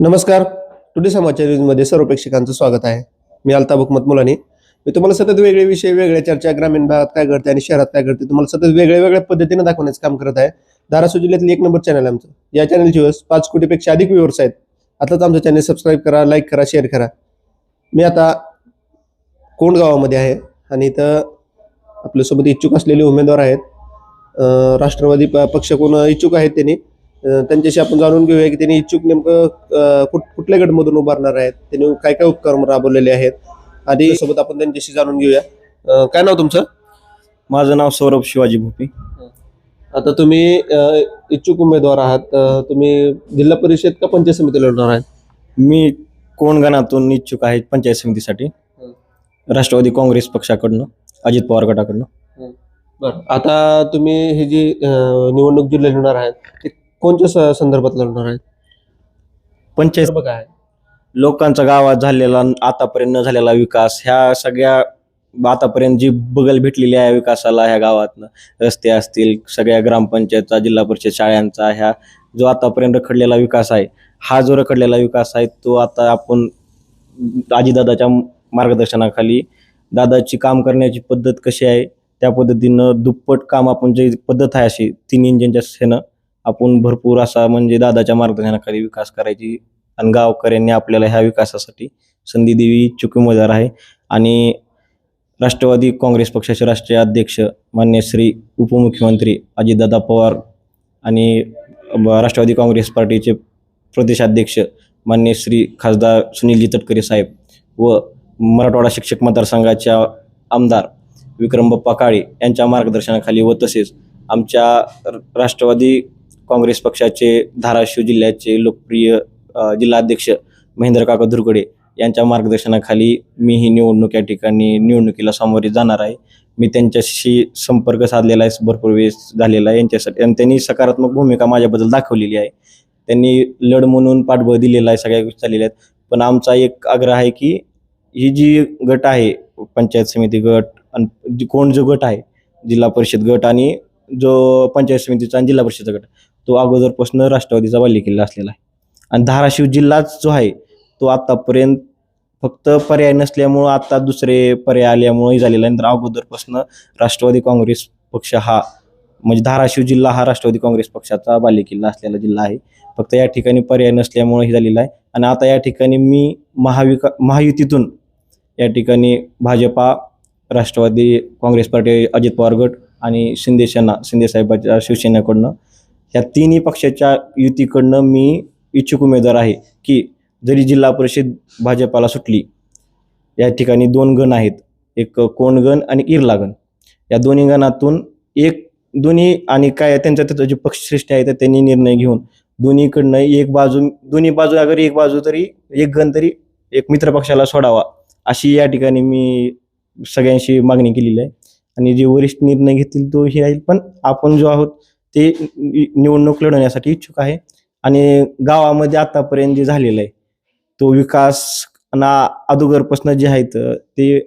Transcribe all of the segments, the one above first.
नमस्कार. टुडे समाचार न्यूजमध्ये सर्व प्रेक्षकांचं स्वागत आहे. मी अल्ताफ हुकमत मुलानी. मी तुम्हाला सतत वेगळे विषय वेगळ्या चर्चा ग्रामीण भागात काय घडते आणि शहरात काय घडते तुम्हाला सतत वेगळ्या वेगळ्या पद्धतीने दाखवण्याचं काम करत आहे. धाराशिव जिल्ह्यातली एक नंबर चॅनल आहे आमचं. या चॅनलची वस पाच कोटीपेक्षा अधिक व्ह्युअर्स आहेत. आताच आमचं चॅनल सबस्क्राईब करा लाईक करा शेअर करा. मी आता कोंड गावामध्ये आहे आणि इथं आपल्यासोबत इच्छुक असलेले उमेदवार आहेत. राष्ट्रवादी प- पक्ष कोण इच्छुक आहेत त्यांनी त्यांच्याशी आपण जाणून घेऊया की त्यांनी इच्छुक नेमकं कुठ कुठल्या गटमधून उभारणार आहेत? त्यांनी काय काय उपक्रम राबवलेले आहेत? आणि सोबत आपण त्यांच्याशी जाणून घेऊया. काय नाव तुमचं? माझं नाव सौरभ शिवाजी भोपी. आता तुम्ही इच्छुक उमेदवार आहात. तुम्ही जिल्हा परिषद का पंचायत समितीला लढणार आहेत? मी कोणगणातून इच्छुक आहे पंचायत समितीसाठी. राष्ट्रवादी काँग्रेस पक्षाकडनं अजित पवार गटाकडनं. बरं. आता तुम्ही ही जी निवडणूक जी लढणार आहेत कोणत्या स- संदर्भात लढणार आहेत? पंचायत बघा. आहे लोकांचा गावात झालेला आतापर्यंत न झालेला विकास ह्या सगळ्या आतापर्यंत जी बगल भेटलेली आहे विकासाला ह्या गावातनं रस्ते असतील सगळ्या ग्रामपंचायतचा जिल्हा परिषद शाळांचा ह्या जो आतापर्यंत रखडलेला विकास आहे हा जो रखडलेला विकास आहे तो आता आपण आजीदादाच्या मार्गदर्शनाखाली दादाची काम करण्याची पद्धत कशी आहे त्या पद्धतीनं दुप्पट काम आपण जे पद्धत आहे अशी तीन इंजिनच्या ह्यानं आपण भरपूर असा म्हणजे दादाच्या मार्गदर्शनाखाली विकास करायची आणि गावकऱ्यांनी आपल्याला ह्या विकासासाठी संधी देवी इच्छुक उमेदवार आहे. आणि राष्ट्रवादी काँग्रेस पक्षाचे राष्ट्रीय अध्यक्ष मान्य श्री उपमुख्यमंत्री अजितदादा पवार आणि राष्ट्रवादी काँग्रेस पार्टीचे प्रदेशाध्यक्ष मान्य श्री खासदार सुनीलजी तटकरे साहेब व मराठवाडा शिक्षक मतदारसंघाच्या आमदार विक्रम बप्पा काळे यांच्या मार्गदर्शनाखाली व तसेच आमच्या राष्ट्रवादी काँग्रेस पक्षाचे धाराशिव जिल्ह्याचे लोकप्रिय जिल्हाध्यक्ष महेंद्र काका धुरगडे यांच्या मार्गदर्शनाखाली मी ही निवडणूक या ठिकाणी निवडणुकीला सामोरे जाणार आहे. मी त्यांच्याशी संपर्क साधलेला आहे भरपूर वेळेस झालेला आहे यांच्यासाठी आणि त्यांनी सकारात्मक भूमिका माझ्याबद्दल दाखवलेली आहे. त्यांनी लढ म्हणून पाठबळ दिलेला आहे सगळ्या गोष्टी झालेल्या आहेत. पण आमचा एक आग्रह आहे की ही जी गट आहे पंचायत समिती गट आणि कोण जो गट आहे जिल्हा परिषद गट आणि जो पंचायत समितीचा आणि जिल्हा परिषदचा गट तो अगोदरपासून राष्ट्रवादीचा बालेकिल्ला असलेला आहे. आणि धाराशिव जिल्हाच जो आहे तो आतापर्यंत फक्त पर्याय नसल्यामुळं आता दुसरे पर्याय आल्यामुळे झालेला आहे. तर अगोदरपासून राष्ट्रवादी काँग्रेस पक्ष हा म्हणजे धाराशिव जिल्हा हा राष्ट्रवादी काँग्रेस पक्षाचा बालेकिल्ला असलेला जिल्हा आहे. फक्त या ठिकाणी पर्याय नसल्यामुळे हे झालेला आहे. आणि आता या ठिकाणी मी महाविका महायुतीतून या ठिकाणी भाजपा राष्ट्रवादी काँग्रेस पार्टी अजित पवार गट आणि शिंदे सेना शिंदे शिवसेनेकडनं ह्या तिन्ही पक्षाच्या युतीकडनं मी इच्छुक उमेदवार आहे की जरी जिल्हा परिषद भाजपाला सुटली या ठिकाणी दोन गण आहेत. एक कोण गण आणि इरला गण. या दोन्ही गणातून एक दोन्ही आणि काय त्यांच्या त्याचं जे पक्षश्रेष्ठी आहे तर त्यांनी निर्णय घेऊन दोन्हीकडनं एक बाजू दोन्ही बाजू अगर एक बाजू तरी एक गण तरी एक मित्र पक्षाला सोडावा अशी या ठिकाणी मी सगळ्यांशी मागणी केलेली आहे. आणि जे वरिष्ठ निर्णय घेतील तो हे आहे पण आपण जो आहोत ते नि- निवडणूक लढवण्यासाठी इच्छुक आहे. आणि गावामध्ये आतापर्यंत जे झालेलं आहे तो विकास ना अगोदरपासून जे आहेत ते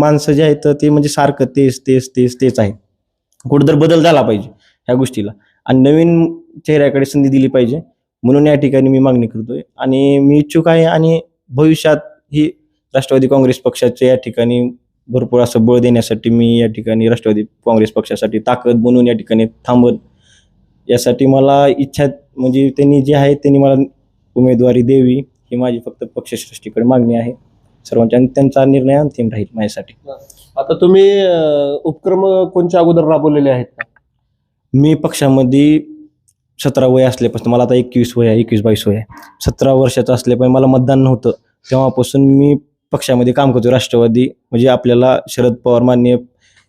माणसं जे आहेत ते म्हणजे सारखं तेच तेच तेच तेच आहे. कुठंतरी बदल झाला पाहिजे ह्या गोष्टीला. आणि नवीन चेहऱ्याकडे संधी दिली पाहिजे. म्हणून या ठिकाणी मी मागणी करतोय. आणि मी इच्छुक आहे आणि भविष्यात ही राष्ट्रवादी काँग्रेस पक्षाचे या ठिकाणी भरपूर असं बळ देण्यासाठी मी या ठिकाणी राष्ट्रवादी काँग्रेस पक्षासाठी ताकद बनवून या ठिकाणी थांबत. यासाठी मला इच्छा म्हणजे त्यांनी जे आहे त्यांनी मला उमेदवारी द्यावी ही माझी फक्त पक्षश्रेष्ठीकडे मागणी आहे. सर्वांच्या आणि त्यांचा निर्णय अंतिम राहील माझ्यासाठी. आता तुम्ही उपक्रम कोणच्या अगोदर राबवलेले आहेत? का मी पक्षामध्ये सतरा वय असल्यापासून मला आता एकवीस वय आहे एकवीस बावीस वय आहे. सतरा वर्षाचं असल्यापासून मला मतदान नव्हतं. तेव्हापासून मी पक्षामध्ये काम करतो. राष्ट्रवादी म्हणजे आपल्याला शरद पवार मान्य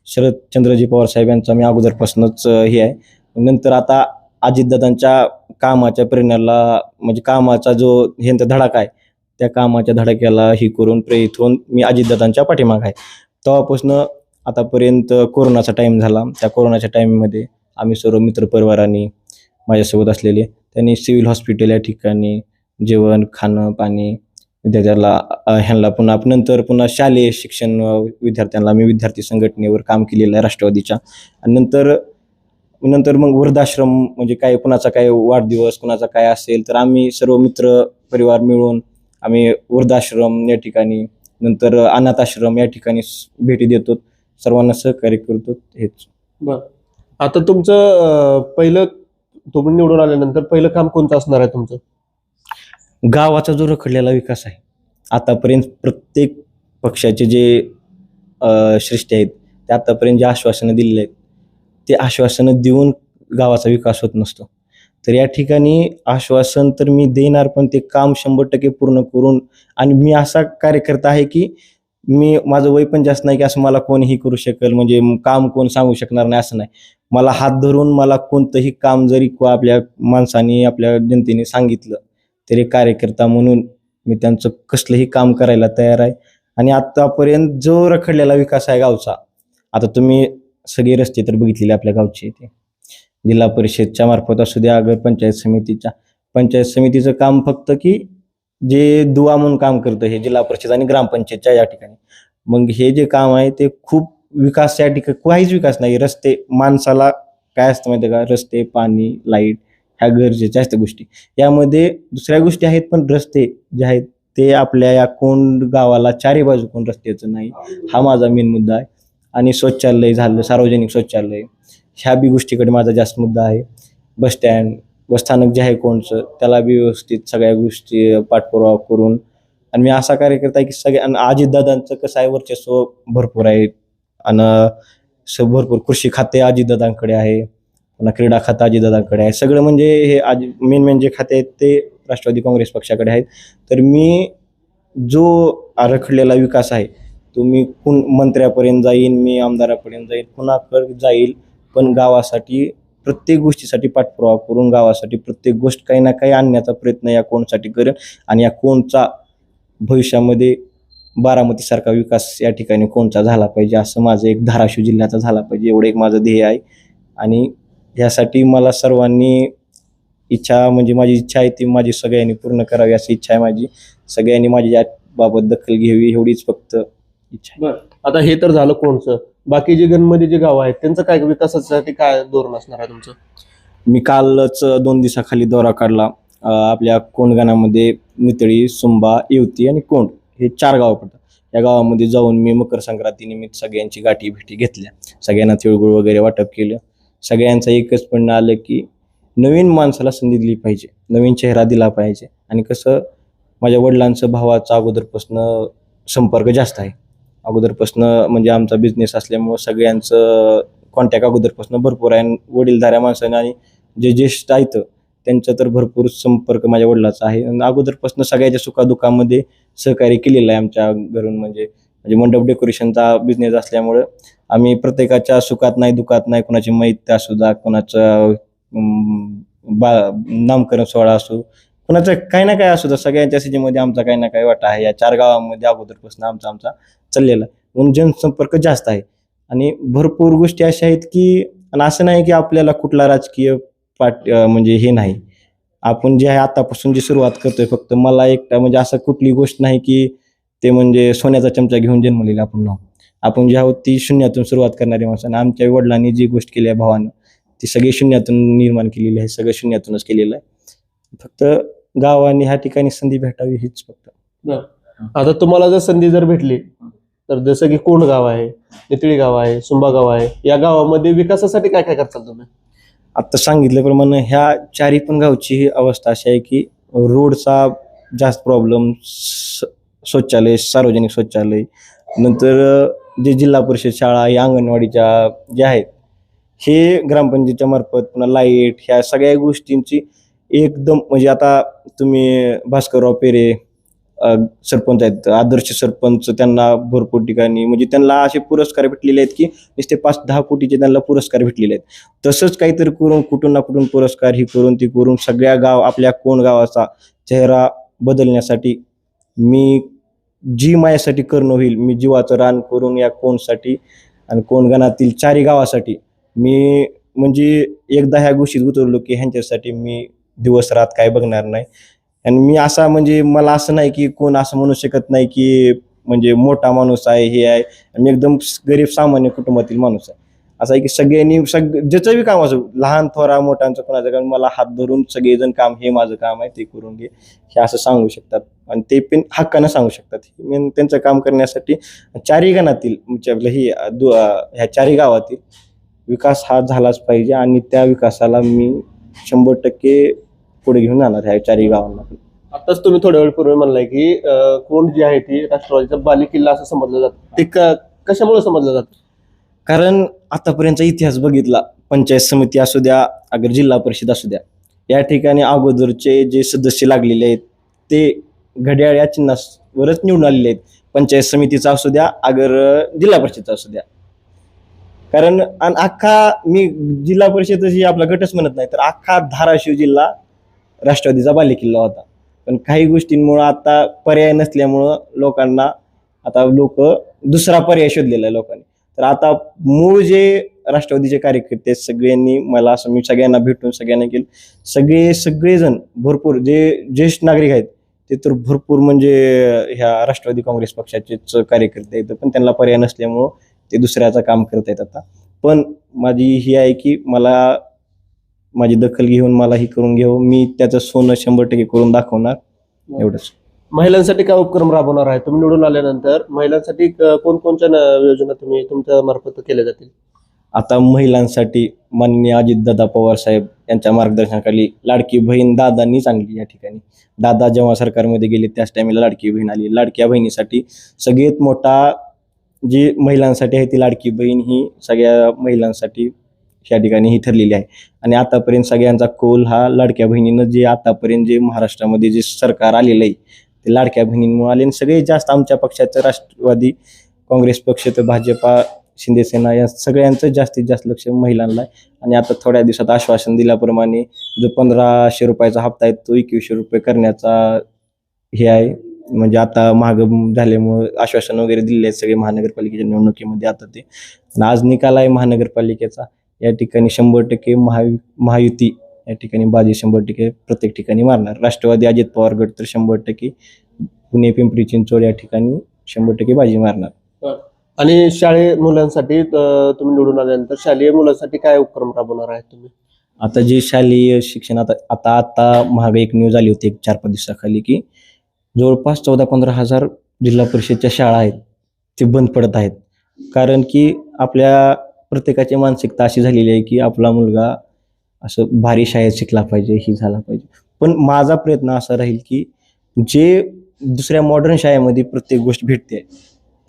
शरदचंद्रजी पवार साहेब यांचा मी अगोदरपासूनच हे आहे. नंतर आता अजितदादांच्या कामाच्या प्रेरणाला म्हणजे कामाचा जो ह्यांचा धडाका आहे त्या कामाच्या धडाक्याला ही करून प्रेरित होऊन मी अजितदादांच्या पाठीमाग आहे. तेव्हापासून आतापर्यंत कोरोनाचा टाईम झाला. त्या कोरोनाच्या टाईममध्ये आम्ही सर्व मित्रपरिवारांनी माझ्यासोबत असलेले त्यांनी सिव्हिल हॉस्पिटल या ठिकाणी जेवण खाणं पाणी विद्यार्थ्याला ह्यांना पुन्हा नंतर पुन्हा शालेय शिक्षण विद्यार्थ्यांना मी विद्यार्थी संघटनेवर काम केलेलं आहे राष्ट्रवादीच्या. आणि नंतर नंतर मग वृद्धाश्रम म्हणजे काय कुणाचा काय वाढदिवस कुणाचा काय असेल तर आम्ही सर्व मित्र परिवार मिळून आम्ही वृद्धाश्रम या ठिकाणी नंतर अनाथाश्रम या ठिकाणी भेटी देतो सर्वांना सहकार्य करतो हेच. बर. आता तुमचं पहिलं तुम्ही निवडून आल्यानंतर पहिलं काम कोणतं असणार आहे तुमचं? गावाचा जो रखडलेला विकास आहे आतापर्यंत प्रत्येक पक्षाचे जे अ, श्रेष्ठी आहेत ते आतापर्यंत जे आश्वासनं दिलेले आहेत ते आश्वासनं देऊन गावाचा विकास होत नसतो. तर या ठिकाणी आश्वासन तर मी देणार पण ते काम शंभर टक्के पूर्ण करून आणि मी असा कार्यकर्ता आहे की मी माझं वय पण जास्त नाही की असं मला कोणीही करू शकेल म्हणजे काम कोण सांगू शकणार नाही असं नाही. मला हात धरून मला कोणतंही काम जरी को- आपल्या माणसाने आपल्या जनतेने सांगितलं तरी कार्यकर्ता म्हणून मी त्यांचं कसलंही काम करायला तयार आहे. आणि आतापर्यंत जो रखडलेला विकास आहे गावचा आता तुम्ही सगळे रस्ते तर बघितलेले आपल्या गावचे इथे. जिल्हा परिषदच्या मार्फत असू द्या अगर पंचायत समितीच्या पंचायत समितीचं काम फक्त की जे दुवा म्हणून काम करतं हे जिल्हा परिषद आणि ग्रामपंचायतच्या या ठिकाणी. मग हे जे काम आहे ते खूप विकास या ठिकाणी काहीच विकास नाही. रस्ते माणसाला काय असतं माहिती आहे का? रस्ते पाणी लाइट ह्या गरजेच्या असत्या गोष्टी. यामध्ये दुसऱ्या गोष्टी आहेत पण रस्ते जे आहेत ते आपल्या या कोंड गावाला चारी बाजू कोण रस्त्याचं नाही हा माझा मेन मुद्दा आहे. आणि शौचालय झालं सार्वजनिक शौचालय ह्या बी गोष्टीकडे माझा जास्त मुद्दा आहे. बस स्टँड बसस्थानक जे आहे कोणचं त्याला बी व्यवस्थित सगळ्या गोष्टी पाठपुरावा करून. आणि मी असा कार्यकर्ता आहे की सगळ्या आणि अजितदादांचं कसं आहे वर्चस्व भरपूर आहे. आणि भरपूर कृषी खाते अजितदादांकडे आहे. पुन्हा क्रीडा खातं अजितदादांकडे आहे. सगळं म्हणजे हे आज मेन मेन जे खाते आहेत ते राष्ट्रवादी काँग्रेस पक्षाकडे आहेत. तर मी जो आरखडलेला विकास आहे तो मी कुण मंत्र्यापर्यंत जाईन मी आमदारापर्यंत जाईन कुणाकडे जाईल पण गावासाठी प्रत्येक गोष्टीसाठी पाठपुरावा करून गावासाठी प्रत्येक गोष्ट काही ना काही आणण्याचा प्रयत्न या कोणसाठी करेन आणि या कोणचा भविष्यामध्ये बारामतीसारखा विकास या ठिकाणी कोणचा झाला पाहिजे असं माझं एक धाराशिव जिल्ह्याचा झाला पाहिजे एवढं एक माझं ध्येय आहे. आणि ह्यासाठी मला सर्वांनी इच्छा म्हणजे माझी इच्छा आहे ती माझी सगळ्यांनी पूर्ण करावी अशी इच्छा आहे माझी. सगळ्यांनी माझी याबाबत दखल घ्यावी एवढीच फक्त इच्छा आहे. आता हे तर झालं कोणचं? बाकी जे गणमध्ये जे गाव आहेत त्यांचं काय विकासासाठी काय धोरण असणार आहे तुमचं? मी कालच दोन दिवसाखाली दौरा काढला. अं, आपल्या कोंडगाणामध्ये नितळी सुंबा येवती आणि कोंड हे चार गावं पडतात. या गावामध्ये जाऊन मी मकर संक्रांतीनिमित्त सगळ्यांची गाठी भेटी घेतल्या. सगळ्यांना तिळगुळ वगैरे वाटप केलं. सगळ्यांचं एकच म्हणणं आलं की नवीन माणसाला संधी दिली पाहिजे नवीन चेहरा दिला पाहिजे. आणि कसं माझ्या वडिलांचं भावाचा अगोदरपासनं संपर्क जास्त आहे. अगोदरपासनं म्हणजे आमचा बिझनेस असल्यामुळं सगळ्यांचं कॉन्टॅक्ट अगोदरपासनं भरपूर आहे. वडीलधाऱ्या माणसाने आणि जे ज्येष्ठ आहेत त्यांचा तर भरपूर संपर्क माझ्या वडिलाचा आहे. आणि अगोदरपासनं सगळ्याच्या सुखादुखामध्ये सहकार्य केलेलं आहे आमच्या घरून. म्हणजे म्हणजे मंडप डेकोरेशनचा बिझनेस असल्यामुळं आम्ही प्रत्येकाच्या सुखात नाही दुखात नाही कोणाची मैत्र असू द्या कोणाचं बा नामकरण सोहळा असू कोणाचं काही ना काही असू द्या सगळ्यांच्या सीजेमध्ये आमचा काही ना काही वाटा आहे. या चार गावामध्ये अगोदरपासून आमचा आमचा चाललेला म्हणून जनसंपर्क जास्त आहे. आणि भरपूर गोष्टी अशा आहेत की आणि असं नाही की आपल्याला कुठला राजकीय पाट म्हणजे हे नाही. आपण जे आहे आतापासून जी सुरुवात करतोय फक्त मला एकटा म्हणजे असं कुठली गोष्ट नाही की ते म्हणजे सोन्याचा चमचा घेऊन जन्मलेला आपण नाव आपण जे आहोत ती शून्यातून सुरुवात करणारी माणसं आमच्या वडिलांनी जी गोष्ट केली आहे भावानं ती सगळी शून्यातून निर्माण केलेली आहे सगळं शून्यातूनच केलेलं आहे. फक्त गावाने ह्या ठिकाणी संधी भेटावी हीच फक्त. आता तुम्हाला जर संधी जर भेटली तर जसं की कोंड गाव आहे नितळी गाव आहे सुंबा गाव आहे या गावामध्ये विकासासाठी काय काय करताल तुम्ही? आता सांगितल्याप्रमाणे ह्या चारी पण गावची ही अवस्था अशी आहे की रोडचा जास्त प्रॉब्लेम शौचालय सार्वजनिक शौचालय नंतर जे जिल्हा परिषद शाळा या अंगणवाडीच्या ज्या आहेत हे ग्रामपंचायतच्या मार्फत पुन्हा लाइट ह्या सगळ्या गोष्टींची एकदम म्हणजे आता तुम्ही भास्करराव पेरे सरपंच आहेत आदर्श सरपंच त्यांना भरपूर ठिकाणी म्हणजे त्यांना असे पुरस्कार भेटलेले आहेत की नुसते पाच दहा कोटीचे त्यांना पुरस्कार भेटलेले आहेत. तसंच काहीतरी करून कुठून ना कुठून पुरस्कार ही करून ती करून सगळ्या गाव आपल्या कोण गावाचा चेहरा बदलण्यासाठी मी जी माझ्यासाठी करणं होईल मी जीवाचं रान करून या कोणसाठी आणि कोण चारी गावासाठी मी म्हणजे एकदा ह्या गोष्टीत उतरलो की ह्यांच्यासाठी मी दिवस रात काय बघणार नाही. आणि मी असा म्हणजे मला असं नाही की कोण असं म्हणू शकत नाही की म्हणजे मोठा माणूस आहे हे आहे मी एकदम गरीब सामान्य कुटुंबातील माणूस आहे. असं आहे की सगळ्यांनी सग ज्याचं बी काम असो लहान थोरा मोठ्यांचं कोणाचं काम मला हात धरून सगळेजण काम हे माझं काम आहे ते करून घे हे असं सांगू शकतात. आणि ते पण हक्कानं सांगू शकतात. मेन त्यांचं काम करण्यासाठी चारही गणातील म्हणजे ही अ, ह्या चारही गावातील विकास हा झालाच पाहिजे आणि त्या विकासाला मी शंभर टक्के पुढे घेऊन जाणार ह्या चारही गावांना. आताच तुम्ही थोड्या वेळ पूर्वी म्हणलाय की कोण जी आहे ती राष्ट्रवादीचा बालेकिल्ला असं समजलं जातं. ते कशामुळे समजलं जातं? कारण आतापर्यंतचा इतिहास बघितला पंचायत समिती असू द्या अगर जिल्हा परिषद असू द्या या ठिकाणी अगोदरचे जे सदस्य लागलेले आहेत ते घड्याळ या चिन्हावरच निवडून आलेले आहेत. पंचायत समितीचा असू द्या अगर जिल्हा परिषदचा असू द्या. कारण आणि अख्खा मी जिल्हा परिषदही आपला गटच म्हणत नाही तर अख्खा धाराशिव जिल्हा राष्ट्रवादीचा बालेकिल्ला होता. पण काही गोष्टींमुळं आता पर्याय नसल्यामुळं लोकांना आता लोक दुसरा पर्याय शोधलेला आहे लोकांनी. तर आता मूळ जे राष्ट्रवादीचे कार्यकर्ते आहेत, सगळ्यांनी मला असं मी सगळ्यांना भेटून सगळ्यांना केलं. सगळे सगळेजण भरपूर जे ज्येष्ठ नागरिक आहेत ते तर भरपूर म्हणजे ह्या राष्ट्रवादी काँग्रेस पक्षाचेच कार्यकर्ते आहेत पण त्यांना पर्याय नसल्यामुळं ते दुसऱ्याचं काम करत आहेत आता. पण माझी ही आहे की मला माझी दखल घेऊन मला ही करून घेऊ. मी त्याचं सोनं शंभर टक्के करून दाखवणार. एवढंच. महिलांसाठी काय उपक्रम राबवणार आहे? तुम्ही निवडून आल्यानंतर महिलांसाठी कोणकोणत्या योजना तुम्ही तुमच्या मार्फत केल्या जातील? आता महिलांसाठी माननीय अजितदादा पवार साहेब यांच्या मार्गदर्शनाखाली लाडकी बहीण दादांनीच आणली या ठिकाणी. दादा जेव्हा सरकारमध्ये गेले त्याच टाइमला लाडकी बहीण आली. लाडक्या बहिणीसाठी सगळ्यात मोठा जी महिलांसाठी आहे ती लाडकी बहीण ही सगळ्या महिलांसाठी या ठिकाणी ही ठरलेली आहे. आणि आतापर्यंत सगळ्यांचा कौल हा लाडक्या बहिणीनं जे आतापर्यंत जे महाराष्ट्रामध्ये जे सरकार आलेलं आहे ते लाडक्या बहिणींमुळे आले. आणि सगळ्यात जास्त आमच्या पक्षाचं राष्ट्रवादी काँग्रेस पक्ष तर भाजपा शिंदेसेना या सगळ्यांचं जास्तीत जास्त लक्ष महिलांना आहे. आणि आता थोड्या दिवसात आश्वासन दिल्याप्रमाणे जो पंधराशे रुपयाचा हप्ता आहे तो एकवीसशे रुपये करण्याचा हे आहे. म्हणजे आता महाग झाल्यामुळं आश्वासन वगैरे दिले आहेत सगळे महानगरपालिकेच्या निवडणुकीमध्ये आता ते. आज निकाल आहे महानगरपालिकेचा. या ठिकाणी शंभर टक्के महायु महायुती या ठिकाणी बाजी शंभर टक्के प्रत्येक ठिकाणी मारणार. राष्ट्रवादी अजित पवार गट तर शंभर टक्के. पुणे पिंपरी चिंचवड या ठिकाणी शंभर टक्के बाजी मारणार. आणि शाळे मुलांसाठी अं, तुम्ही निवडून आल्यानंतर शालेय मुलांसाठी काय उपक्रम राबवणार आहे तुम्ही? आता जे शालेय शिक्षण आता आता आता महागाई एक न्यूज आली होती एक चार पाच दिवसाखाली की जवळपास चौदा पंधरा हजार जिल्हा परिषदच्या शाळा आहेत ते बंद पडत आहेत. कारण की आपल्या प्रत्येकाची मानसिकता अशी झालेली आहे की आपला मुलगा असं भारी शाळेत शिकला पाहिजे ही झाला पाहिजे. पण माझा प्रयत्न असा राहील की जे दुसऱ्या मॉडर्न शाळेमध्ये प्रत्येक गोष्ट भेटते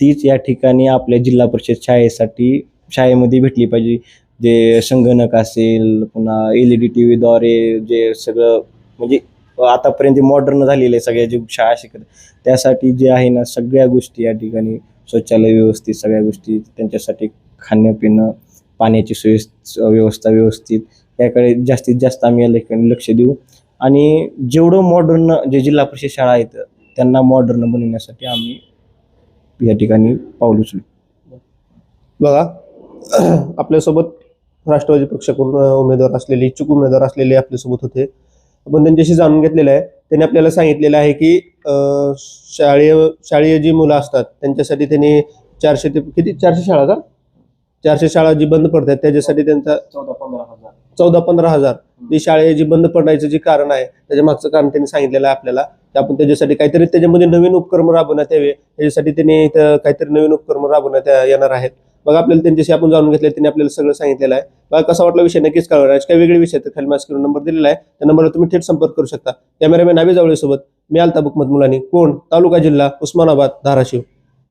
तीच या ठिकाणी आपल्या जिल्हा परिषद शाळेसाठी शाळेमध्ये भेटली पाहिजे. जे संगणक असेल पुन्हा एल ई डी टी व्हीद्वारे जे सगळं म्हणजे आतापर्यंत जे मॉडर्न झालेलं आहे सगळ्या जे शाळा शिकत त्यासाठी जे आहे ना सगळ्या गोष्टी या ठिकाणी शौचालय व्यवस्थित सगळ्या गोष्टी त्यांच्यासाठी खाणंपिणं पाण्याची सोय व्यवस्था व्यवस्थित याकडे जास्तीत जास्त आम्ही या ठिकाणी लक्ष देऊ. आणि जेवढं मॉडर्न जे जिल्हा परिषद शाळा आहेत त्यांना मॉडर्न बनवण्यासाठी आम्ही या ठिकाणी पाऊल उचलू. बघा आपल्यासोबत राष्ट्रवादी पक्षाकडून उमेदवार असलेले इच्छुक उमेदवार असलेले आपल्यासोबत होते. आपण त्यांच्याशी जाणून घेतलेलं आहे. त्यांनी आपल्याला सांगितलेलं आहे की अं, शाळेय शाळेय जी मुलं असतात त्यांच्यासाठी त्यांनी चारशे ते किती? चारशे शाळा का? चारशे शाळा जी बंद पडतात त्याच्यासाठी त्यांचा चौदा पंधरा हजार. चौदा पंधरा हजार. ती शाळे जी बंद पडायचं जे कारण आहे त्याच्या मागचं कारण त्यांनी सांगितलेलं आहे आपल्याला आपण त्याच्यासाठी काहीतरी त्याच्यामध्ये नवीन उपक्रम राबवण्यात यावे त्याच्यासाठी त्यांनी इथं काहीतरी नवीन उपक्रम राबवण्यात येणार आहेत. बघा आपल्याला त्यांच्याशी आपण जाणून घेतलं त्यांनी आपल्याला सगळं सांगितलेलं आहे. बघा कसा वाटला विषय नक्कीच कळवा. काही वेगळे विषय आहेत, तर खाली मास्क नंबर दिलेला आहे. त्या नंबरवर तुम्ही थेट संपर्क करू शकता. कॅमेरामॅन नावे जावळेसोबत मी आलता बुकमत मुलानी कोण? तालुका जिल्हा उस्मानाबाद धाराशिव.